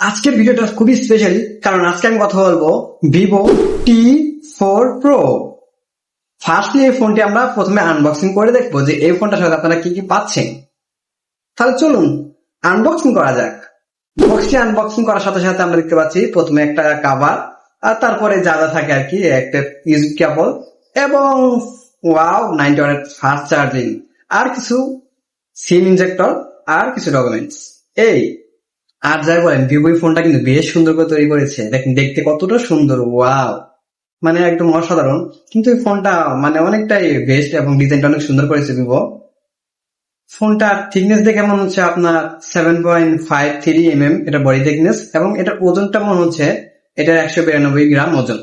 আজকের ভিডিওটা খুবই স্পেশাল কারণ আজকে আমি কথা বলব Vivo T four pro firstly এই ফোনটি আমরা প্রথমে আনবক্সিং করে দেখব যে এই ফোনটার সাথে আপনারা কি কি পাচ্ছেন। তাহলে চলুন আনবক্সিং করা যাক। বক্সটি আনবক্সিং করার সাথে সাথে আমরা দেখতে পাচ্ছি, প্রথমে একটা কাভার আর তারপরে যা যা থাকে আর কি, একটা ইউজ কেবল এবং ওয়াও নাইনটি ওয়ানের ফাস্ট চার্জিং আর কিছু সিম ইনজেক্টর আর কিছু ডকুমেন্টস এই আর যাই বলেন ভিভো ফোনটা কিন্তু বেশ সুন্দর করে তৈরি করেছে। দেখেন, দেখতে কতটা সুন্দর ওয়াও মানে একদম অসাধারণ। কিন্তু এই ফোনটা মানে অনেকটাই বেস্ট এবং ডিজাইনটা অনেক সুন্দর করেছে ভিভো ফোনটার থিকনেস দেখে মনে হচ্ছে আপনার seven point five three M M এটা বডি থিকনেস এবং এটার ওজনটা মনে হচ্ছে, এটার একশো বিরানব্বই গ্রাম ওজন।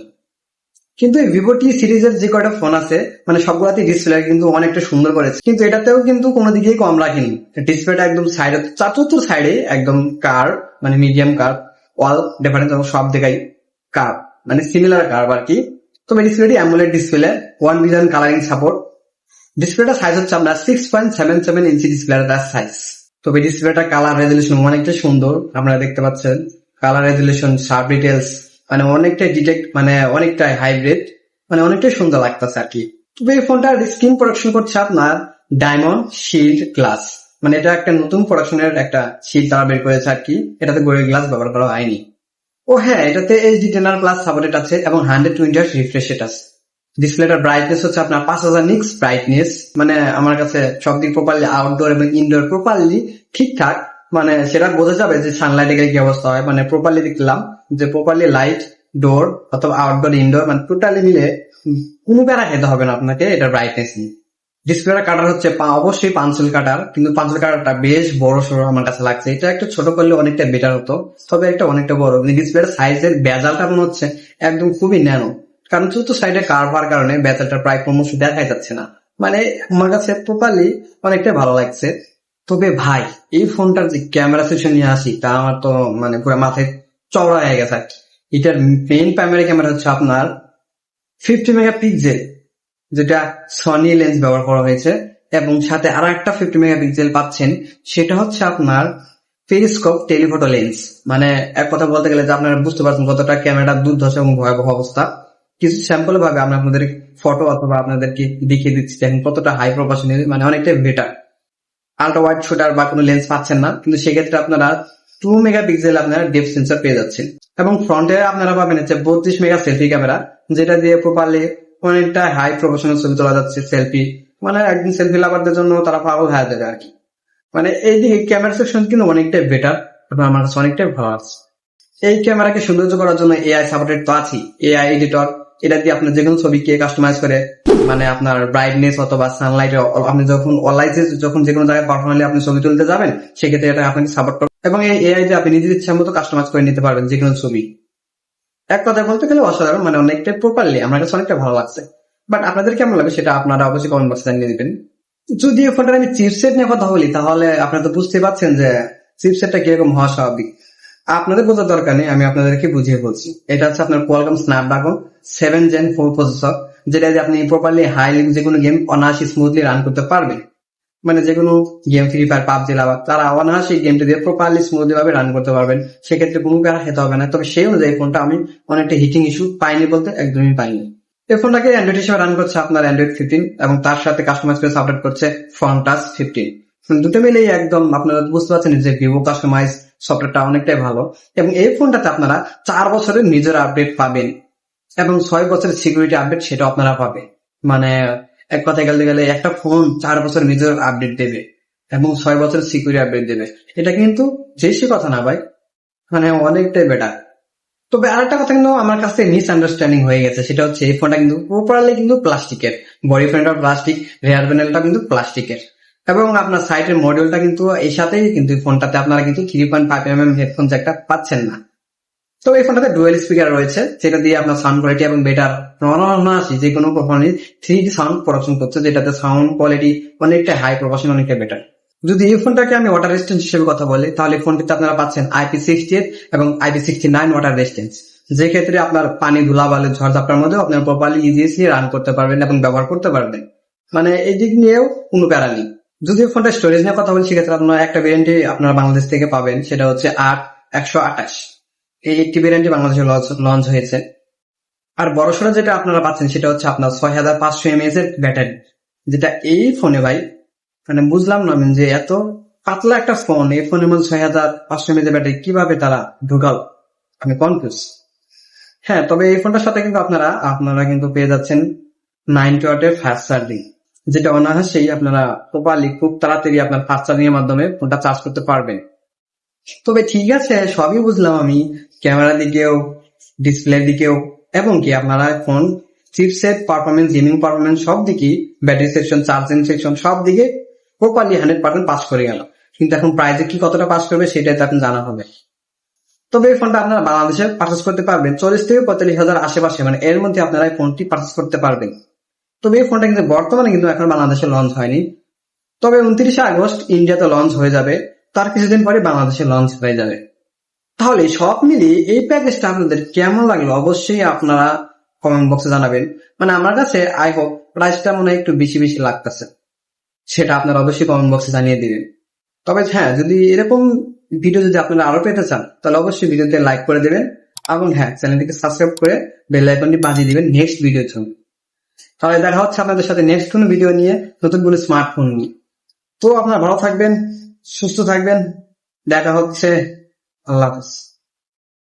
কিন্তু এই ভিভো টি সিরিজের যে কয়টা ফোন আছে মানে সবগুলাতে ডিসপ্লে কিন্তু অনেকটা সুন্দর করেছে। কিন্তু এটাতেও কিন্তু কোনো দিকেই কম রাখেনি। ডিসপ্লেটা একদম সাইডে চাতুর্থ সাইডে একদম কার মানে মিডিয়াম কার অল ডিফারেন্স সব দেখাই কার মানে সিমিলার কার্ভ আর কি। তবে ডিসপ্লেটি AMOLED display one vision colouring support ডিসপ্লেটা সাইজ হচ্ছে আপনার six point seven seven inch ডিসপ্লের তার সাইজ তবে ডিসপ্লেটা কালার রেজলিউশন অনেকটা সুন্দর, আপনারা দেখতে পাচ্ছেন। কালার রেজলিউশন শার্প ডিটেলস মানে অনেকটাই ডিটেক্ট মানে অনেকটাই হাইব্রিড মানে অনেকটাই সুন্দর লাগতেছে আর কি তবে এই ফোনটার স্ক্রিন প্রোডাকশন করছে আপনার ডায়মন্ড শিল্ড গ্লাস মানে এটা একটা নতুন প্রোডাকশনের একটা শিল্ড তারা বের করেছে আর কি এটাতে গোয়েল গ্লাস ব্যবহার করা হয়নি। ও হ্যাঁ এটাতে HD ten R plus supported আছে এবং hundred twenty hertz refresh rate আছে। ডিসপ্লেটার ব্রাইটনেস হচ্ছে আপনার পাঁচ হাজার নিক্স ব্রাইটনেস মানে আমার কাছে সব দিক প্রপারলি আউটডোর এবং ইনডোর প্রপারলি ঠিকঠাক। মানে সেটা বোঝা যাবে যে সানলাইটে গেলে কি অবস্থা হয়। মানে প্রপারলি দেখলাম। যে প্রপারলি লাইট ডোর অথবা আউটডোর ইনডোর মানে টোটালি মিলে কোনো প্যারা খেতে হবে না আপনাকে, এটার ব্রাইটনেস নিয়ে। ডিসপ্লেটা কাটার হচ্ছে অবশ্যই পাঁচল কাটার কিন্তু পাঁচল কাটারটা বেশ বড় সড়ো আমার কাছে লাগছে। এটা একটু ছোট করলে অনেকটা বেটার হতো, তবে একটা অনেকটা বড়। ডিসপ্লের সাইজের বেজালটা মনে হচ্ছে একদম খুবই ন্যানো। কারণ চতুর্থ সাইডে কার্ভার কারণে বেজালটা প্রায় ক্রমশ দেখাই যাচ্ছে না। মানে আমার কাছে প্রপারলি অনেকটা ভালো লাগছে। তবে ভাই, এই ফোনটার যে ক্যামেরা সেকশন নিয়ে আসি, তা আমার তো মানে পুরো মাথায় চওড়া হয়ে গেছে। আর এটার মেইন প্রাইমারি ক্যামেরা হচ্ছে আপনার ফিফটি মেগাপিক্সেল যেটা সনি লেন্স ব্যবহার করা হয়েছে। এবং সাথে আর একটা ফিফটি মেগাপিক্সেল পাচ্ছেন, সেটা হচ্ছে আপনার পেরিস্কোপ টেলিফোটো লেন্স মানে এক কথা বলতে গেলে যে আপনারা বুঝতে পারছেন কতটা ক্যামেরা দুর্ধর্ষ এবং ভয়াবহ অবস্থা। কিছু স্যাম্পল ভাবে আমি আপনাদের ফটো অথবা আপনাদেরকে দেখিয়ে দিচ্ছি দেখেন কতটা হাই প্রফেশনাল মানে অনেকটাই বেটার আল্ট্রা ওয়াইড শুটার বা কোনো লেন্স পাচ্ছেন না, কিন্তু সেক্ষেত্রে আপনারা টু মেগাপিক্সেল আপনারা ডেপ সেন্সর পেয়ে যাচ্ছেন। এবং ফ্রন্টে আপনারা পাবেন হচ্ছে বত্রিশ মেগা সেলফি ক্যামেরা যেটা দিয়ে প্রপারলি অনেকটা হাই প্রফেশনাল ছবি তোলা যাচ্ছে সেলফি মানে একদিন সেলফি লাভারদের জন্য তারা পাগল হয়ে যাবে আর কি মানে এইদিকে ক্যামেরা সেকশন কিন্তু অনেকটাই বেটার এবং আমার কাছে অনেকটাই ভালো আছে এই ক্যামেরাকে সৌন্দর্য করার জন্য এআই সাপোর্টেড তো আছেই এআই এডিটর এটা দিয়ে আপনি যে কোনো ছবিকে কাস্টমাইজ করে মানে আপনার ব্রাইটনেস অথবা সানলাইট আপনি যখন অনলাইনে যখন যে কোনো জায়গায় পার্সোনালি আপনি ছবি তুলতে যাবেন, সেক্ষেত্রে এটা আপনাকে সাপোর্ট করবে। এবং এই এআই দিয়ে আপনি নিজের ইচ্ছা মতো কাস্টমাইজ করে নিতে পারবেন যে কোনো ছবি। এক কথা বলতে গেলে অসাধারণ মানে অনেকটাই প্রপারলি আমার কাছে অনেকটা ভালো লাগছে। বাট আপনাদের কেমন লাগে সেটা আপনারা অবশ্যই কমেন্ট বক্সে জানিয়ে দিবেন। যদি এই ফোনটার আমি চিপসেট নিয়ে কথা বলি, তাহলে আপনারা তো বুঝতে পারছেন যে চিপসেটটা কীরকম হওয়া স্বাভাবিক। আপনাদের বোঝার দরকার নেই, আমি আপনাদেরকে বুঝিয়ে বলছি। এটা হচ্ছে আপনার Qualcomm Snapdragon seven gen four processor যেটা আপনি প্রপারলি হাই যে কোনো গেম অনায়াসি স্মুথলি রান করতে পারবেন। মানে যে কোনো game free fire PUBG lover তারা অনায়াসে গেমটা দিয়ে প্রপারলি স্মুথলি ভাবে রান করতে পারবেন। সেক্ষেত্রে কোনো প্যারা খেতে হবে না। তবে সেই অনুযায়ী ফোনটা আমি অনেকটা হিটিং ইস্যু পাইনি বলতে একদমই পাইনি। এই ফোনটাকে অ্যান্ড্রয়েড হিসেবে রান করছে আপনার অ্যান্ড্রয়েড ফিফটিন এবং তার সাথে কাস্টমাইজ করে সাপোর্ট করছে ফ্রন্ট টাচ ফিফটিন দুটো মিলেই একদম আপনারা বুঝতে পারছেন যে ভিভো কাস্টমাইজ সফটওয়্যারটা অনেকটাই ভালো। এবং এই ফোনটাতে আপনারা চার বছরের নিজের আপডেট পাবেন এবং ছয় বছরের সিকিউরিটি আপডেট সেটা আপনারা পাবে মানে এক কথায় গেলে গেলে একটা ফোন চার বছর নিজের আপডেট দেবে এবং ছয় বছর সিকিউরিটি আপডেট দেবে। এটা কিন্তু বেশি কথা না ভাই মানে অনেকটাই বেটার তবে আরেকটা কথা কিন্তু আমার কাছে মিস আন্ডারস্ট্যান্ডিং হয়ে গেছে, সেটা হচ্ছে এই ফোনটা কিন্তু প্রপারলি কিন্তু প্লাস্টিকের বডি ফ্রেন্ডটা প্লাস্টিক রেয়ার প্যানেলটা কিন্তু প্লাস্টিকের এবং আপনার সাইটের মডিউলটা কিন্তু এই সাথেই কিন্তু ফোনটাতে আপনারা কিন্তু three point five M M headphone জ্যাকটা পাচ্ছেন না। তো এই ফোনটাতে ডুয়েল স্পিকার রয়েছে, যেটা দিয়ে আপনার সাউন্ড কোয়ালিটি এবং বেটার অনায়াসি যে কোনো performance three D sound production করছে, যেটাতে সাউন্ড কোয়ালিটি অনেকটা হাই প্রফেশন অনেকটা বেটার যদি এই ফোনটাকে আমি ওয়াটার রেস্টেন্স হিসেবে কথা বলি, তাহলে এই ফোনটিতে আপনারা পাচ্ছেন আইপি সিক্সটি এইট এবং IP sixty nine water resistance যে ক্ষেত্রে আপনার পানি ধুলা বালে ঝড়ঝাপটার মধ্যেও আপনার প্রপারলি ইজিয়েসলি রান করতে পারবেন এবং ব্যবহার করতে পারবেন। মানে এই দিক নিয়েও কোনো প্যারা নেই। যদি ফোনটা স্টোরেজ নিয়ে কথা বলি সেক্ষেত্রে আপনার একটা ভেরিয়েন্টে আপনারা বাংলাদেশ থেকে পাবেন, সেটা হচ্ছে আট একশো আঠাশ। এই এইটটি ভ্যারিয়েন্টটি বাংলাদেশে লঞ্চ হয়েছে। আর বড়সড় যেটা আপনারা পাচ্ছেন, সেটা হচ্ছে আপনার ছয় হাজার পাঁচশো এমএএস এর ব্যাটারি। যেটা এই ফোনে ভাই মানে বুঝলাম না যে এত পাতলা একটা ফোন এই ফোনের মধ্যে ছয় হাজার পাঁচশো এমএএস এর ব্যাটারি কীভাবে তারা ঢুকাল? আমি কনফিউজ হ্যাঁ তবে এই ফোনটার সাথে কিন্তু আপনারা আপনারা কিন্তু পেয়ে যাচ্ছেন নাইনটি ওয়াটের ফাস্ট চার্জিং যেটা অনায়াসেই আপনারা প্রপারলি খুব তাড়াতাড়ি আপনার ফাস্ট চার্জিং এর মাধ্যমে ফোনটা চার্জ করতে পারবেন। তবে ঠিক আছে, সবই বুঝলাম আমি। ক্যামেরা দিকেও ডিসপ্লের দিকেও এবং কি আপনারা phone chipset performance gaming performance সব দিকেই ব্যাটারি সেকশন চার্জিং সেকশন সব দিকে প্রপারলি হান্ড্রেড পার্সেন্ট পাস করে গেল। কিন্তু এখন প্রাইজে কি কতটা পাস করবে সেটাই তো আপনি জানা হবে। তবে এই ফোনটা আপনারা বাংলাদেশে পারচেস করতে পারবেন। চল্লিশ থেকে পঁয়তাল্লিশ হাজার আশেপাশে মানে এর মধ্যে আপনারা এই ফোনটি পারচেস করতে পারবেন। তবে এই ফোনটা কিন্তু বর্তমানে কিন্তু এখন বাংলাদেশে লঞ্চ হয়নি। তবে উনত্রিশে আগস্ট ইন্ডিয়াতে লঞ্চ হয়ে যাবে, তার কিছুদিন পরে বাংলাদেশে লঞ্চ হয়ে যাবে। তাহলে সব মিলিয়ে এই প্যাকেজটা আপনাদের কেমন লাগল অবশ্যই আপনারা কমেন্ট বক্সে জানাবেন। মানে আমার কাছে আই হোপ প্রাইসটা মনে হয় একটু বেশি বেশি লাগতেছে। সেটা আপনারা অবশ্যই কমেন্ট বক্সে জানিয়ে দিবেন। তবে হ্যাঁ যদি এরকম ভিডিও যদি আপনারা আরও পেতে চান, তাহলে অবশ্যই ভিডিওতে লাইক করে দেবেন। এবং হ্যাঁ চ্যানেলটিকে সাবস্ক্রাইব করে বেল আইকনটি বাজিয়ে দিবেন নেক্সট ভিডিওর জন্য। তাহলে দেখা হচ্ছে আপনাদের সাথে নেক্সট কোনো ভিডিও নিয়ে নতুন কোনো স্মার্টফোন নিয়ে। তো আপনারা ভালো থাকবেন, সুস্থ থাকবেন, দেখা হচ্ছে, আল্লাহ হাফেজ।